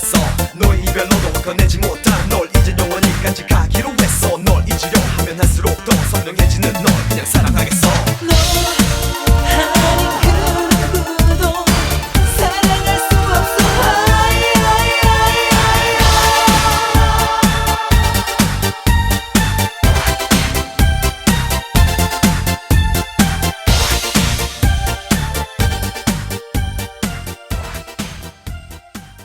했어. 너의 이별로도 꺼내지 못한 널 이제 영원히 간직하기로 했어. 널 잊으려 하면 할수록 더 선명해지는 널. 그냥 사랑하겠어.